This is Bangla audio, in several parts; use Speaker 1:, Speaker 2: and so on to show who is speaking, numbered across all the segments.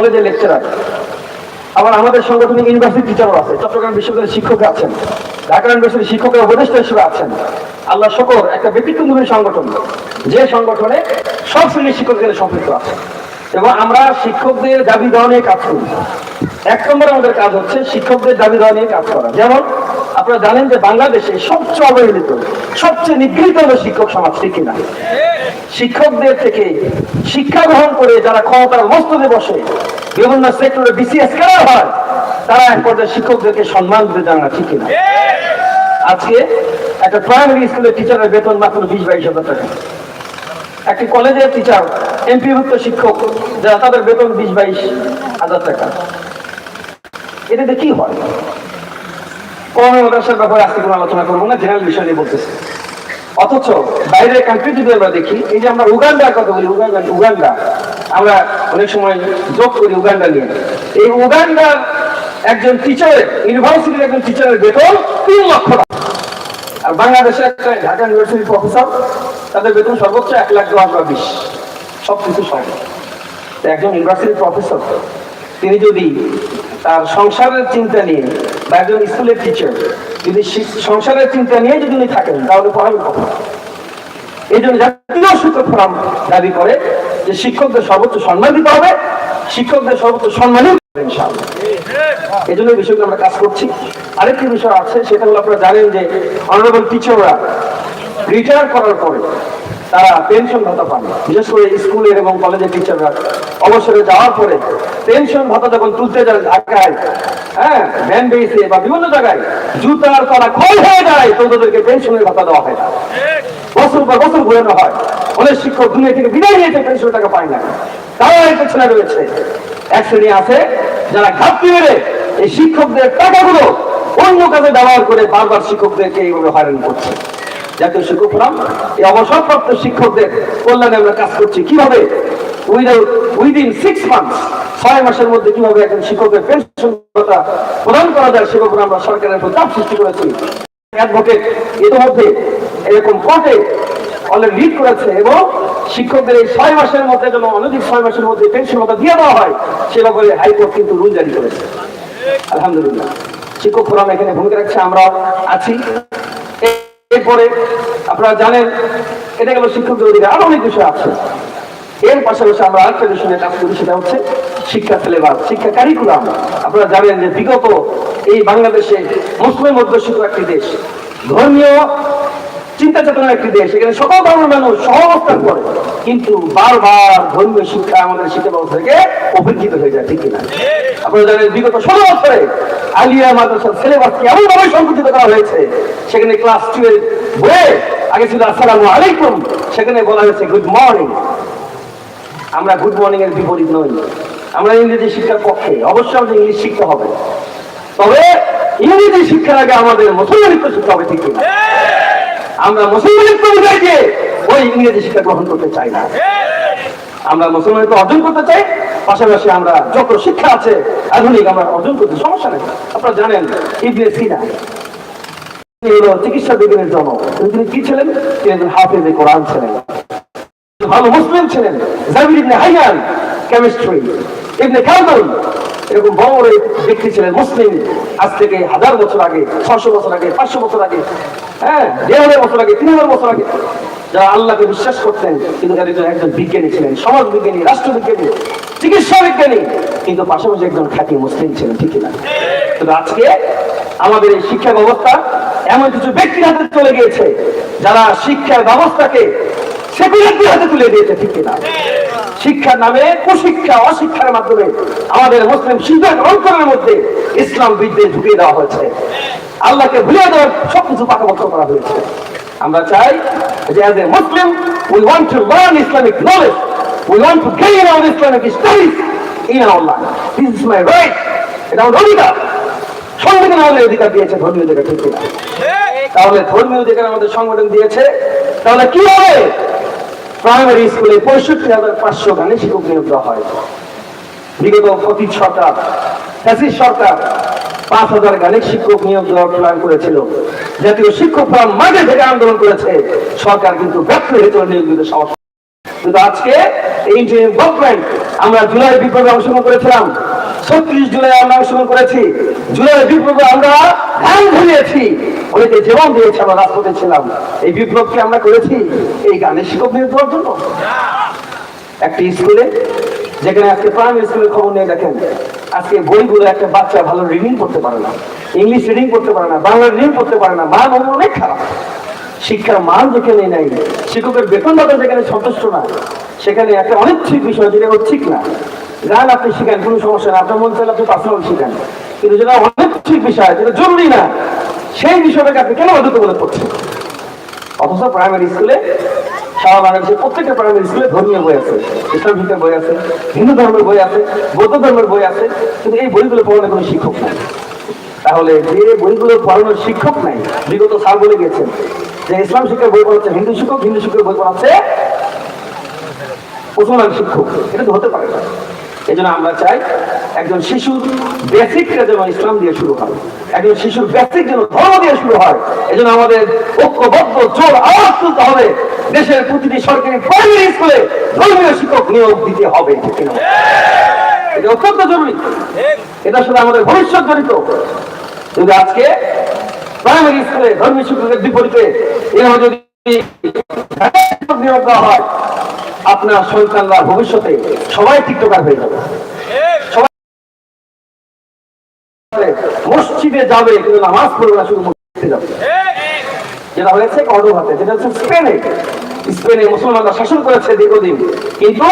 Speaker 1: কলেজের লেকচারার আবার আমাদের সাংগঠনিক ইউনিভার্সিটি টিচারও আছে, চট্টগ্রাম বিশ্ববিদ্যালয়ের শিক্ষক আছেন, ঢাকা ইউনিভার্সিটির শিক্ষকের উপদেষ্টা হিসেবে আছেন। আল্লাহ শকর, একটা ব্যতিক্রমী সংগঠন। যে সংগঠনে সব শ্রেণির শিক্ষকদের সম্পৃক্ত আছে। এবং আমরা শিক্ষকদের দাবি দেওয়া নিয়ে কাজ করি। এক নম্বর আমাদের কাজ হচ্ছে শিক্ষকদের দাবি দেওয়া নিয়ে কাজ করা। যেমন আপনারা জানেন যে বাংলাদেশে সবচেয়ে অবহেলিত, সবচেয়ে নিগৃহীত হলো শিক্ষক সমাজ কিনা? শিক্ষকদের থেকে শিক্ষা গ্রহণ করে যারা ক্ষমতার মস্তদে বসে, বিভিন্ন সেক্টরে বিসিএস করা হয়, তারা এক পর্যায়ে শিক্ষকদেরকে সম্মান দিতে জানা ঠিক কিনা? আজকে একটা প্রাইমারি স্কুলের টিচারের বেতন মাত্র বিশ বাইশ হাজার টাকা। একটি কলেজের টিচার এমপিভুক্ত শিক্ষক, যারা তাদের বেতন বিশ বাইশ হাজার টাকা। এটাতে কি হয়? কম মাদ্রাসার ব্যাপারে আজকে কোনো আলোচনা করব না জেনারেল বিষয় নিয়ে বলতেছি। অথচ বাইরের কান্ট্রি যদি আমরা দেখি, এই যে আমরা উগান্ডার কথা বলি, উগান্ডা উগান্ডা। আমরা অনেক সময় যোগ করি উগান্ডা নিয়ে। এই উগান্ডার একজন টিচারের ইউনিভার্সিটির একজন টিচারের বেতন তিন লক্ষ টাকা। আর বাংলাদেশের একটা ঢাকা ইউনিভার্সিটির প্রফেসর তাদের বেতন সর্বোচ্চ এক লাখ দশ বা বিশ। সব কিছু সব একজন ইউনিভার্সিটির প্রফেসর তিনি যদি তার সংসারের চিন্তা নিয়ে বা একজন স্কুলের টিচার যদি সংসারের চিন্তা নিয়ে যদি উনি থাকেন, তাহলে পড়াবেন কখন এই জন্য জাতীয় শিক্ষক ফোরাম দাবি করে যে শিক্ষকদের সর্বোচ্চ সম্মান দিতে হবে, শিক্ষকদের সর্বোচ্চ সম্মানই এই জন্য বিষয়গুলো আমরা কাজ করছি। আরেকটি বিষয় আছে, সেটা হলো আপনারা জানেন যে অনারেবল টিচাররা রিটায়ার করার পরে তারা পেনশন ভাতা পান। বিশেষ করে স্কুলের এবং কলেজের টিচাররা অবসরে যাওয়ার পরে পেনশন ভাতা যখন তুলতে যান ঢাকায় হ্যাঁ ভ্যান বেসে বা বিভিন্ন জায়গায়, জুতার তলা ক্ষয় হয়ে যায় তো পেনশনের ভাতা দেওয়া হয় না। বছর পর বছর ঘুরানো হয়। অনেক শিক্ষক দুনিয়া থেকে বিদায় নিয়েছে পেনশন টাকা পায় না। তারা এর পেছনে রয়েছে। এক শ্রেণি আছে, যারা ঘাপটি মেরে এই শিক্ষকদের টাকাগুলো অন্য কাজে ব্যবহার করে বারবার শিক্ষকদেরকে এইভাবে হয়রান করছে। জাতীয় শিক্ষক ফোরাম এই অবসরপ্রাপ্ত শিক্ষকদের কল্যাণে আমরা কাজ করছি। কীভাবে? উইদিন সিক্স মান্থস ছয় মাসের মধ্যে কীভাবে একজন শিক্ষকের পেনশন প্রদান করা যায় সে আমরা সরকারের উপর চাপ সৃষ্টি করেছি। অ্যাডভোকেট ইতিমধ্যে এরকম কোর্টে অলরেডি লিড করেছে এবং শিক্ষকদের এই ছয় মাসের মধ্যে যেন অনধিক ছয় মাসের মধ্যে পেনশন ভাতা দিয়ে দেওয়া হয়, সে ব্যাপারে হাইকোর্ট কিন্তু রুল জারি করেছে। আলহামদুলিল্লাহ। শিক্ষক ফোরাম এখানে ভূমিকা রাখছে। আমরা আছি। এরপরে আপনারা জানেন, এটা গেল শিক্ষকদের অধিকার। আরও অনেক বিষয় আছে। এর পাশাপাশি আমরা আরেকটা বিষয় নিয়ে কাজ করি, সেটা হচ্ছে শিক্ষা সিলেবাস শিক্ষা কারিকুলাম আপনারা জানেন যে বিগত এই বাংলাদেশে মুসলিম অধ্যুষিত একটি দেশ। ধর্মীয় চিন্তা চেতনার একটি দেশ, এখানে সকল ধর্মের মানুষ সহবস্থান করে, কিন্তু বারবার ধর্মীয় শিক্ষা আমাদের শিক্ষা ব্যবস্থা থেকে উপেক্ষিত হয়ে যায়, ঠিক কিনা? আপনারা জানেন, বিগত ষোলো বছরে আলিয়া মাদ্রাসার সিলেবাসকে এমন ভাবে সংকুচিত করা হয়েছে, সেখানে ক্লাস টুয়েলভ বইয়ে আগে ছিল আসসালামু আলাইকুম, সেখানে বলা হয়েছে গুড মর্নিং আমরা গুড মর্নিং এর বিপরীত নই। আমরা ইংরেজি শিক্ষার পক্ষে, অবশ্যই আমাদের ইংলিশ শিখতে হবে। তবে ইংরেজি শিক্ষার আগে আমাদের মুসলমানিত্ব শিখতে হবে, ঠিক কিনা? আমরা মুসলমানের বুঝাইকে ওই ইংরেজি শিক্ষা গ্রহণ করতে চাই না। আমরা মুসলমানিত্ব অর্জন করতে চাই, পাশাপাশি আমরা যত শিক্ষা আছে, আধুনিক আমরা অর্জন করতে সমস্যা নেই। আপনারা জানেন, ইবনে সিনা হলো চিকিৎসা বিজ্ঞানের জনক। তিনি কি ছিলেন? তিনি একজন হাফিজে কোরআন ছিলেন। ভালো মুসলিম ছিলেন। Jabir ibn Hayyan, chemistry. Ibn Khaldun এরকম বড় বড় ব্যক্তি ছিলেন মুসলিম। আজ থেকে হাজার বছর আগে ছশো বছর আগে, পাঁচশো বছর আগে হ্যাঁ দেড় হাজার বছর আগে, তিন হাজার বছর আগে যারা আল্লাহকে বিশ্বাস করতেন, কিন্তু একজন একজন বিজ্ঞানী ছিলেন, সমাজ বিজ্ঞানী, রাষ্ট্রবিজ্ঞানী, চিকিৎসা বিজ্ঞানী, কিন্তু পাশাপাশি একজন খ্যাতি মুসলিম ছিলেন, ঠিক না কিন্তু আজকে আমাদের এই শিক্ষা ব্যবস্থা এমন কিছু ব্যক্তির হাতে চলে গিয়েছে, যারা শিক্ষা ব্যবস্থাকে সেকুলারদের হাতে তুলে দিয়েছে, ঠিক কিনা? শিক্ষার নামে কুশিক্ষা অশিক্ষার মাধ্যমে আমাদের মুসলিম শিক্ষা অঞ্চলের মধ্যে ইসলাম বিদ্যে ঢুকিয়ে দেওয়া হয়েছে। আল্লাহকে ভুলে দেওয়ার সবকিছু পাকাপত্র করা হয়েছে। আমরা চাই যে as a Muslim we want to learn Islamic knowledge. We want to gain our Islamic studies in our life. This is my right. এটা আমার অধিকার। সংবিধান আমাদের অধিকার দিয়েছে ধর্মীয় অধিকার ঠিক তাহলে ধর্মীয় অধিকার আমাদের সংগঠন দিয়েছে। তাহলে কি হবে প্রাইমারি স্কুলে পঁয়ষট্টি হাজার পাঁচশো গানে শিক্ষক নিয়োগ দেওয়া হয়। বিগত অতীত সরকার ফ্যাসিস সরকার পাঁচ হাজার গানে শিক্ষক নিয়োগ দেওয়ার প্ল্যান করেছিল। জাতীয় শিক্ষক ফোরাম মাঠে থেকে আন্দোলন করেছে। সরকার কিন্তু ব্যর্থ হয়েছিল নিয়োগ সাহস কিন্তু আজকে এই যে গভর্নমেন্ট আমরা জুলাই বিপ্লবে অংশগ্রহণ করেছিলাম। ছত্রিশ জুলাই আমরা অংশগ্রহণ করেছি। জুলাই বিপ্লবে আমরা ধ্যান ধরিয়েছি। অনেকে জীবন দিয়েছে, আমরা রাজপথে ছিলাম। এই বিপ্লবকে আমরা করেছি এই গানের শিক্ষক নিয়োগ দেওয়ার জন্য। একটি স্কুলে, যেখানে আজকে প্রাইমারি স্কুলের খবর নিয়ে দেখেন, আজকে বইগুলো একটা বাচ্চা ভালো রিডিং করতে পারে না ইংলিশ রিডিং করতে পারে না, বাংলা রিডিং করতে পারে না মান হলো অনেক খারাপ। শিক্ষার মান যেখানে নাই, শিক্ষকের বেতন ভাতা যেখানে সন্তুষ্ট না, সেখানে একটা অনেক অনিচ্ছিক বিষয় যেটা ঠিক না। গান আপনি শিখেন, কোনো সমস্যা না, আপনার মন চাইলে আপনি পার্সোনাল শিখেন। কিন্তু যেটা অনেক অনিচ্ছিক বিষয়, যেটা জরুরি না সেই বিষয়টাকে আপনি কেন বাধ্যতামূলক করছেন? অথচ প্রাইমারি স্কুলে সারা বাংলাদেশের প্রত্যেকটা প্রাইমারি স্কুলে ধর্মীয় বই আছে ইসলাম শিক্ষার বই আছে হিন্দু ধর্মের বই আছে বৌদ্ধ ধর্মের বই আছে, কিন্তু এই বইগুলো পড়ানোর কোনো শিক্ষক নাই। তাহলে যে বইগুলো পড়ানোর শিক্ষক নাই, বিগত সাল বলে গেছেন যে ইসলাম শিক্ষার বই পড়াচ্ছে হিন্দু শিক্ষক, হিন্দু শিক্ষার বই পড়াচ্ছে মুসলমান শিক্ষক। এটা তো হতে পারে না। এই আমরা চাই একজন শিশুর বেসিকটা যেন ইসলাম দিয়ে শুরু হয়, একজন শিশুর বেসিক যেন ধর্ম দিয়ে শুরু হয় এই আমাদের ঐক্যবদ্ধ, জোর, আওয়াজ তুলতে হবে। দেশের প্রতিটি সরকারি প্রাইমারি স্কুলে ধর্মীয় শিক্ষক নিয়োগ দিতে হবে এটা অত্যন্ত জরুরি। আমাদের ভবিষ্যৎ জড়িত। যদি আজকে প্রাইমারি স্কুলে ধর্মীয় শিক্ষকের বিপরীতে এভাবে যদি নিয়োগ দেওয়া হয়, আপনার সন্তানরা ভবিষ্যতে সবাই টিকটকার হয়ে যাবে। মসজিদে যাবে কিন্তু নামাজ পড়বে না, শুধু মসজিদে যাবে। যেটা হয়েছে কর্ডোভাতে যেটা হচ্ছে স্পেনে। স্পেনে মুসলমানরা শাসন করেছে দীর্ঘদিন। কিন্তু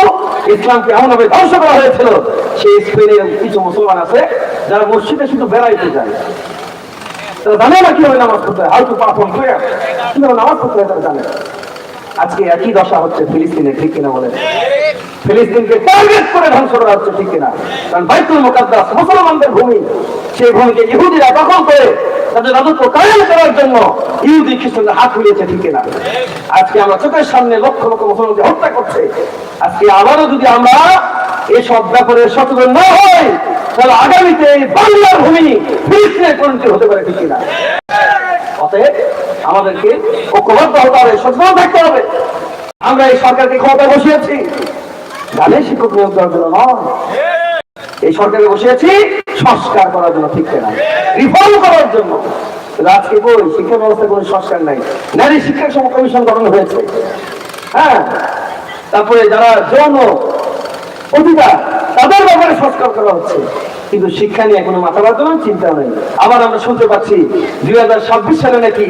Speaker 1: ইসলামকে এমন ভাবে ধ্বংস করা হয়েছিল, সেই স্পেনের কিছু মুসলমান আছে যারা মসজিদে শুধু বেড়াইতে যায়। তারা জানে না কীভাবে নামাজ পড়তে হয় হাউ টু পারফর্ম প্রেয়ার কীভাবে নামাজ পড়তে হয় তারা জানে আজকে একই দশা হচ্ছে ফিলিস্তিনে, ঠিক কিনা বলেন? ফিলিস্তিনকে টার্গেট করে ধ্বংস করা হচ্ছে, ঠিক কিনা? কারণ বাইতুল মুকাদ্দাস মুসলমানদের ভূমি, সেই ভূমিকে ইহুদিরা দখল করে তাদের রাজত্ব কায়েম করার জন্য ইহুদি হাত মিলিয়েছে, ঠিক কিনা? আজকে আমরা চোখের সামনে লক্ষ লক্ষ মুসলমানকে হত্যা করছে। আজকে আবারও যদি আমরা এসব ব্যাপারে সচেতন না হই, তাহলে আগামীতে বাংলার ভূমি ফিলিস্তিনের পরিণতি হতে পারে, ঠিক কিনা? অতএব আমাদেরকে ঐক্যবদ্ধ হতে হবে, সচেতন থাকতে হবে। আমরা এই সরকারকে ক্ষমতায় বসিয়েছি। গানের শিক্ষক নিয়োগ দেওয়ার জন্য নয়। এই সরকারে বসিয়েছি, সংস্কার করার জন্য ঠিক না রিফর্ম করার জন্য। আজকে বই, শিক্ষা ব্যবস্থায় কোনো সংস্কার নাই। নারী শিক্ষা সম কমিশন গঠন হয়েছে। হ্যাঁ? তারপরে যারা যৌন অধিকার, তাদের ব্যাপারে সংস্কার করা হচ্ছে। কিন্তু শিক্ষা নিয়ে কোনো মাথা ব্যথা চিন্তা নেই। আবার আমরা শুনতে পাচ্ছি, দুই হাজার ছাব্বিশ সালে নাকি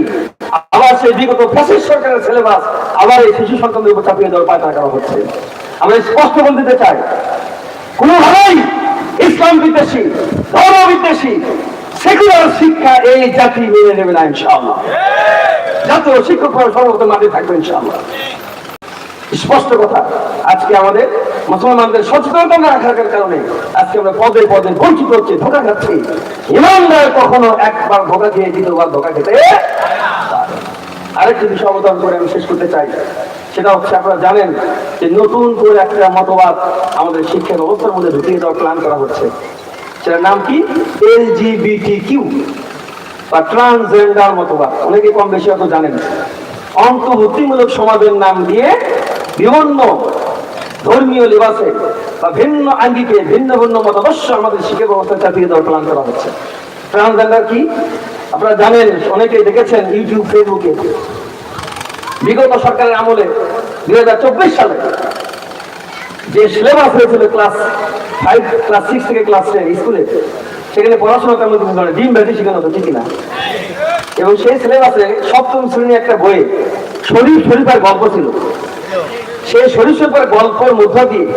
Speaker 1: আবার সেই বিগত ফ্যাসিস্ট সরকারের সিলেবাস আবার এই শিশু সন্তানদের উপর চাপিয়ে দেওয়ার পায়তা করা হচ্ছে। আমরা স্পষ্ট বলে দিতে চাই, কোনোভাবেই ইসলাম বিদ্বেষী, ধর্ম বিদ্বেষী সেকুলার শিক্ষা এই জাতি মেনে নেবে না ইনশাআল্লাহ। জাতীয় শিক্ষক সর্বপ্রথম মাঠে থাকবে ইনশাআল্লাহ। স্পষ্ট কথা, আজকে আমাদের মুসলমানদের সচেতনতা না রাখার কারণে আজকে আমরা পদে পদে বঞ্চিত হচ্ছে, ধোকা খাচ্ছি। ইমানদার কখনো একবার ধোকা খেয়ে, দ্বিতীয়বার ধোকা খেতে আরেকটি বিষয় অবদান করে আমি শেষ করতে চাই। সেটা হচ্ছে আপনারা জানেন যে নতুন করে একটা মতবাদ আমাদের শিক্ষা ব্যবস্থার মধ্যে ঢুকিয়ে দেওয়ার প্ল্যান করা হচ্ছে। সেটার নাম কি? এল কিউ বা ট্রান্সজেন্ডার মতবাদ। অনেকে কম বেশি হয়তো জানেন। অন্তর্ভুক্তিমূলক সমাজের নাম দিয়ে বিভিন্ন ধর্মীয় লেবাসে বা ভিন্ন আঙ্গিকে ভিন্ন ভিন্ন মতাদর্শ আমাদের শিক্ষা ব্যবস্থা চাপিয়ে দেওয়ার প্ল্যান করা হচ্ছে। ট্রান্সজেন্ডার কি? আপনারা জানেন, অনেকেই দেখেছেন ইউটিউব ফেসবুকে বিগত সরকারের আমলে দুই হাজার চব্বিশ সালে যে সিলেবাস হয়েছিল ক্লাস ফাইভ ক্লাস সিক্স থেকে ক্লাস স্কুলে, সেখানে পড়াশোনা তেমন কিছু করে ডিম ব্যাটি শেখানো হতো ঠিকই না। এবং সেই সিলেবাসে সপ্তম শ্রেণি একটা বইয়ে শরীফ শরীফের গল্প ছিল। সেই শরীফ শরীফের গল্পের মধ্য দিয়ে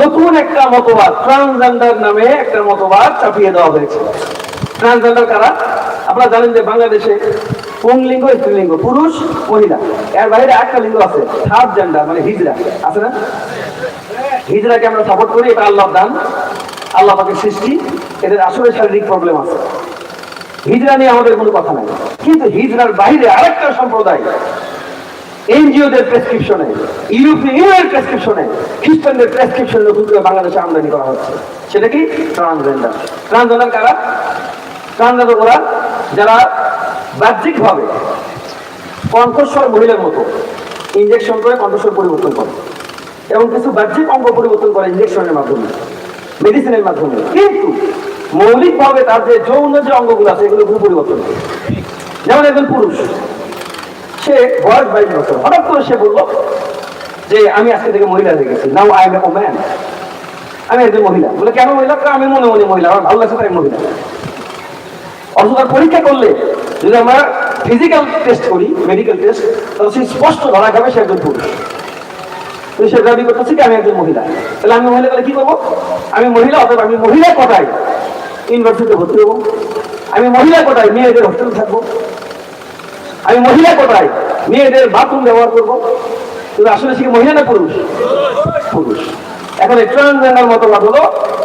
Speaker 1: নতুন একটা মতবাদ ট্রান্সজেন্ডার নামে একটা মতবাদ চাপিয়ে দেওয়া হয়েছে। ট্রান্সজেন্ডার কারা? আপনারা জানেন যে বাংলাদেশে পুংলিঙ্গ স্ত্রীলিঙ্গ পুরুষ, মহিলা। এর বাইরে একটা লিঙ্গ আছে থার্ড জেন্ডার মানে হিজরা। আছে না? হিজরাকে আমরা সাপোর্ট করি, এটা আল্লাহ দান। আল্লাহ পাকের সৃষ্টি, এদের আসলে শারীরিক প্রবলেম আছে। হিজরা নিয়ে আমাদের কোনো কথা নাই। কিন্তু হিজরার বাইরে আরেকটা সম্প্রদায়, এনজিওদের প্রেসক্রিপশনে ইউরোপীয় প্রেসক্রিপশনে খ্রিস্টানদের প্রেসক্রিপশনে নতুন করে বাংলাদেশে আমদানি করা হচ্ছে। সেটা কি? ট্রান্সজেন্ডার ট্রান্সজেন্ডার কারা? ট্রান্সজেন্ডার ওরা, যারা বাহ্যিকভাবে কণ্ঠস্বর মহিলার মতো ইঞ্জেকশন করে কণ্ঠস্বর পরিবর্তন করে এবং কিছু বাহ্যিক অঙ্গ পরিবর্তন করে ইঞ্জেকশনের মাধ্যমে মেডিসিনের মাধ্যমে। কিন্তু মৌলিকভাবে তার যে যৌন যে অঙ্গগুলো আছে, এগুলো কোনো পরিবর্তন নেই যেমন একজন পুরুষ, সে বয়স বাইশ বছর। হঠাৎ করে সে বলল যে, আমি আজকে থেকে মহিলা হয়ে গেছি। Now I am a man আমি একজন মহিলা। বলে, কেন মহিলা? আমি মনে মনে মহিলা। আমার ভালো লাগছে, তাই মহিলা। অথচ পরীক্ষা করলে যদি আমরা ফিজিক্যাল টেস্ট করি মেডিকেল টেস্ট তাহলে সে স্পষ্ট ধরা যাবে সে একজন পুরুষ। কিন্তু সে দাবি করতেছে কি, আমি একজন মহিলা। তাহলে আমি মহিলা বলে কি করব? আমি মহিলা অথবা আমি মহিলা কোটায় ইউনিভার্সিটিতে ভর্তি হব। আমি মহিলা কোটায় মেয়েদের হোস্টেল থাকব। আমি মহিলা কোটায় মেয়েদের বাথরুম ব্যবহার করব। কিন্তু আসলে সে মহিলা না পুরুষ? পুরুষ। এখন ট্রান্সজেন্ডার মতো কথা হলো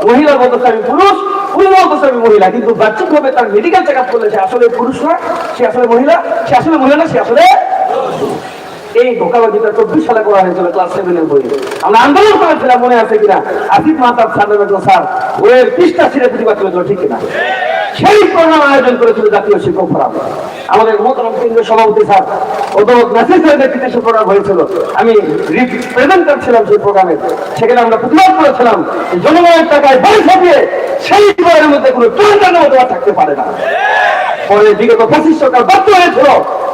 Speaker 1: মহিলা বলতেছে আমি পুরুষ বলতেছে আমি মহিলা, কিন্তু বাচ্চিক ভাবে তার মেডিকেল চেক আপ করলে সে আসলে পুরুষ না সে আসলে মহিলা, সে আসলে মহিলা না, সে আসলে এই ধোকাবাজিটা চব্বিশ সালে করা হয়েছিল ক্লাস সেভেনের বই আমরা আন্দোলন করেছিলাম, মনে আছে কিনা? আসিফ মাতাব সাহেব স্যার ওর পৃষ্ঠা ছিঁড়ে প্রতিবাদ করেছিল ঠিক কিনা? সেই প্রোগ্রাম আয়োজন করেছিল জাতীয় শিক্ষক ফোরাম। আমাদের মোহতরম কেন্দ্রীয় সভাপতি স্যার, অধ্যাপক নাসির নেতৃত্বে সে প্রোগ্রাম হয়েছিল। আমি রিপ্রেজেন্টার ছিলাম সেই প্রোগ্রামে। সেখানে আমরা প্রতিবাদ করেছিলাম জনগণের টাকায় বই ছাপিয়ে সেই জীবনের মধ্যে কোনো ট্রেন্ডারের মতো থাকতে পারে না। পরে বিগত পঁচিশ সরকার বাধ্য হয়েছিল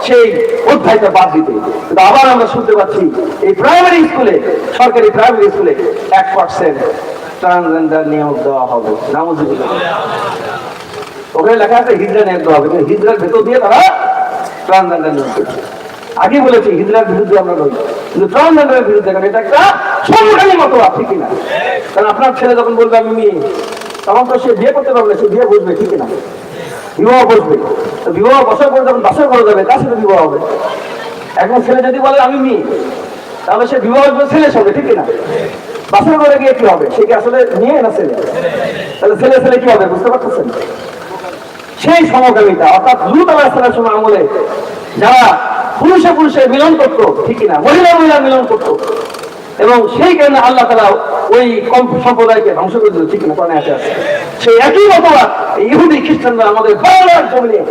Speaker 1: সেই অধ্যায়টা বাদ দিতে। কিন্তু আবার আমরা শুনতে পাচ্ছি, এই প্রাইমারি স্কুলে সরকারি প্রাইমারি স্কুলে এক পার্সেন্ট ট্রান্সজেন্ডার নিয়োগ দেওয়া হবে। নামুজুবিল্লাহ ওখানে লেখা আছে হিজড়া নিয়োগ দেওয়া হবে হিজড়ার ভেতর দিয়ে তারা করছে আগে বলেছি হিজড়ার বিরুদ্ধে আমরা নই কিন্তু ট্রান্সজেন্ডারের বিরুদ্ধে কারণ এটা একটা সংগঠনের মতো ঠিক কিনা? কারণ আপনার ছেলে যখন বলবে, আমি মেয়ে, তখন তো সে বিয়ে করতে পারবে সে বিয়ে বুঝবে, ঠিক না বিবাহ বসবে বিবাহ বসার পর যখন বাসর করা যাবে, তার সাথে বিবাহ হবে। এখন ছেলে যদি বলে, আমি মেয়ে, তাহলে সে বিবাহ বসবে ছেলের সঙ্গে, ঠিক না বাসর করে গিয়ে কি হবে? সে কি আসলে মেয়ে না ছেলে? তাহলে ছেলে ছেলে কি হবে, বুঝতে পারতেছেন? সেই সমকামিতা, অর্থাৎ লুত আলাহিসাল্লাম সময় আমলে যারা পুরুষে পুরুষে মিলন করতো, ঠিক না মহিলা মহিলা মিলন করতো। এবং সেই কারণে আল্লাহ তালা ওই সম্প্রদায়কে ধ্বংস করে দিল, ঠিক না আছে। সেই একই মতবাদ ইহুদি, খ্রিস্টানরা আমাদের বাংলার জমিনে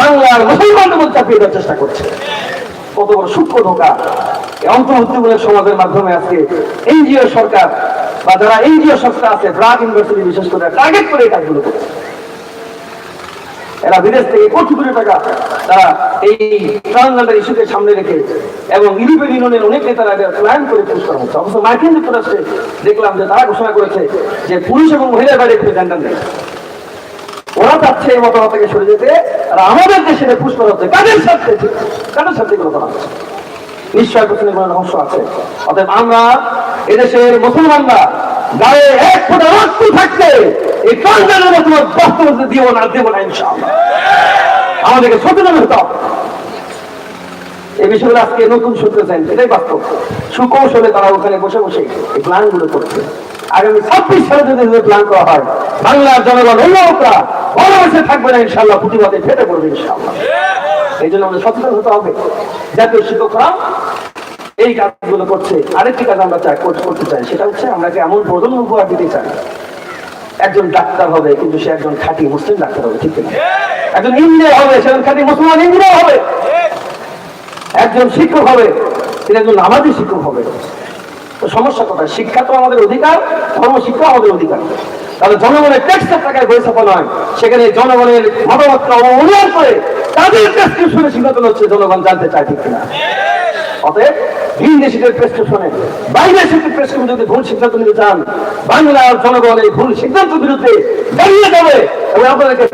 Speaker 1: বাংলার মুসলমানদের মধ্যে চাপিয়ে দেওয়ার চেষ্টা করছে। কত বড় সূক্ষ্ম ধোকা। অন্তর্ভুক্তিমূলক সমাজের মাধ্যমে আজকে এনজিও সরকার বা যারা এনজিও সংস্থা আছে ব্রাক ইউনিভার্সিটি বিশেষ করে টার্গেট করে এই কাজগুলো করছে। এরা বিদেশ থেকে কোটি কোটি টাকা তারা এই ট্রান্সজেন্ডার ইস্যুকে সামনে রেখে এবং ইউরোপিয়ান ইউনিয়নের অনেক নেতারা এটা প্ল্যান করে পুশ করা হচ্ছে। অবশ্য মার্কিন যুক্তরাষ্ট্রে দেখলাম যে তারা ঘোষণা করেছে যে পুরুষ এবং মহিলার বাইরে কোনো জেন্ডার নেই। ওরা চাচ্ছে এই মতামত থেকে সরে যেতে, আর আমাদের দেশে পুশ করা হচ্ছে। কাদের সাথে কাদের সাথে এগুলো করা হচ্ছে? নিশ্চয় পেছনে কোনো রহস্য আছে। অতএব আমরা এদেশের মুসলমানরা গায়ে এক ফোটা রক্ত থাকতে এই বাস্তবতা দিব না না আমাদেরকে সচেতন হবে। এই বিষয়গুলো আজকে নতুন শুনতেছেন এটাই বাস্তব। সুকৌশলে তারা ওখানে বসে বসে এই প্ল্যানগুলো করছে। আগামী ছাব্বিশ সালে যদি প্ল্যান করা হয়, বাংলার জনগণ অভিভাবকরা ভালোবেসে থাকবে না ইনশাল্লাহ প্রতিবাদে ফেটে পড়বে ইনশাল্লাহ এই জন্য আমাদের সচেতন হতে হবে। জাতীয় শিক্ষকরা এই কাজগুলো করছে। আরেকটি কাজ আমরা চাই, করতে চাই, সেটা হচ্ছে আমরা এমন প্রজন্ম উপহার দিতে চাই একজন ডাক্তার হবে, কিন্তু সে একজন খাঁটি মুসলিম ডাক্তার হবে, ঠিক না একজন ইঞ্জিনিয়ার হবে, সে একজন খাঁটি মুসলমান ইঞ্জিনিয়ার হবে। একজন শিক্ষক হবে, তিনি একজন নামাজি শিক্ষক হবে। সমস্যা কোথায়? শিক্ষা তো আমাদের অধিকার, ধর্ম শিক্ষা আমাদের অধিকার। তাহলে জনগণের ট্যাক্সের টাকায় ছাপা নয়। সেখানে জনগণের মতামতকে অনুযায়ী করে তাদের প্রেসক্রিপশনে সিদ্ধান্ত হচ্ছে, জনগণ জানতে চায়, ঠিক কিনা? অতএব ভিন দেশিদের প্রেসক্রিপশনে বাইরে প্রেসক্রিপশন যদি ভুল সিদ্ধান্ত নিতে চান। বাংলার জনগণ এই ভুল সিদ্ধান্তের বিরুদ্ধে দাঁড়িয়ে যাবে এবং আপনাদেরকে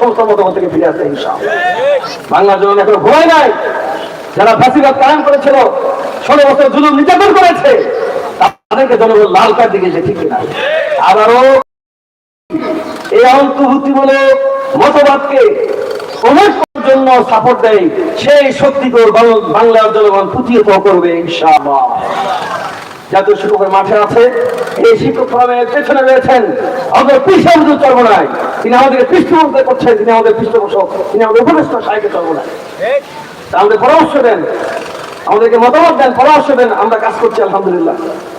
Speaker 1: সমস্ত মতামত থেকে ফিরে আসতে ইনশাআল্লাহ। বাংলার জন্য এখনও ভয় নাই। যারা ফাঁসিবাদ কায়েম করেছিল, ষোলো বছর জুলুম নির্যাতন করেছে, তাদেরকে জনগণ লাল কার্ড দিয়েছে ঠিক কিনা? আবারও এই অন্তর্ভুক্তিমূলক মতবাদকে প্রবেশ জন্য সাপোর্ট দেয়, সেই শক্তি তোর বাংলার জনগণ প্রতিহত করবে, ইনশাআল্লাহ। জাতীয় শিক্ষকের মাঠে আছে, এই শিক্ষক ফোরামের পেছনে রয়েছেন আমাদের পৃষ্ঠবন্ধু চর্মনায়। তিনি আমাদের পৃষ্ঠপোষক করছেন, তিনি আমাদের পৃষ্ঠপোষক, তিনি আমাদের উপদেষ্টা সাহেবের চর্মনায়। আমাদের পরামর্শ দেন। আমাদেরকে মতামত দেন, পরামর্শ দেন, আমরা কাজ করছি, আলহামদুলিল্লাহ।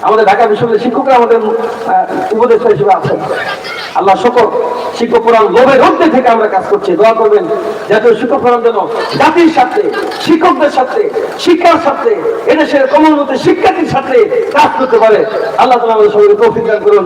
Speaker 1: আমাদের ঢাকা বিশ্ববিদ্যালয়ের শিক্ষকরা আমাদের উপদেষ্টা হিসেবে আছেন। আল্লাহ সকল শিক্ষক ফোরাম লোভের ঊর্ধ্বে থেকে আমরা কাজ করছি। দোয়া করবেন, জাতীয় শিক্ষক ফোরাম যেন জাতির সাথে শিক্ষকদের সাথে শিক্ষার সাথে এদেশের কমলমতে শিক্ষার্থীর সাথে কাজ করতে পারে। আল্লাহ তালা আমাদের সবাইকে করুন।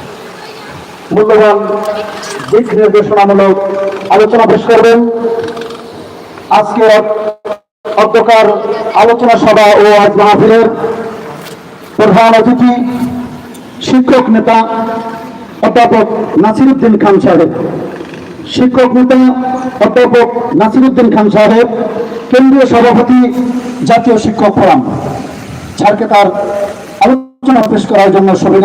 Speaker 2: মূল্যবান দিক নির্দেশনামূলক আলোচনা পেশ করবেন। আজকে অধ্যকার আলোচনা সভা ও আজ মাহফিলের প্রধান অতিথি শিক্ষক নেতা অধ্যাপক নাসিরুদ্দিন খান সাহেব। শিক্ষক নেতা অধ্যাপক নাসিরুদ্দিন খান সাহেব, কেন্দ্রীয় সভাপতি জাতীয় শিক্ষক ফোরাম। স্যারকে তার আলোচনা পেশ করার জন্য সুবিধা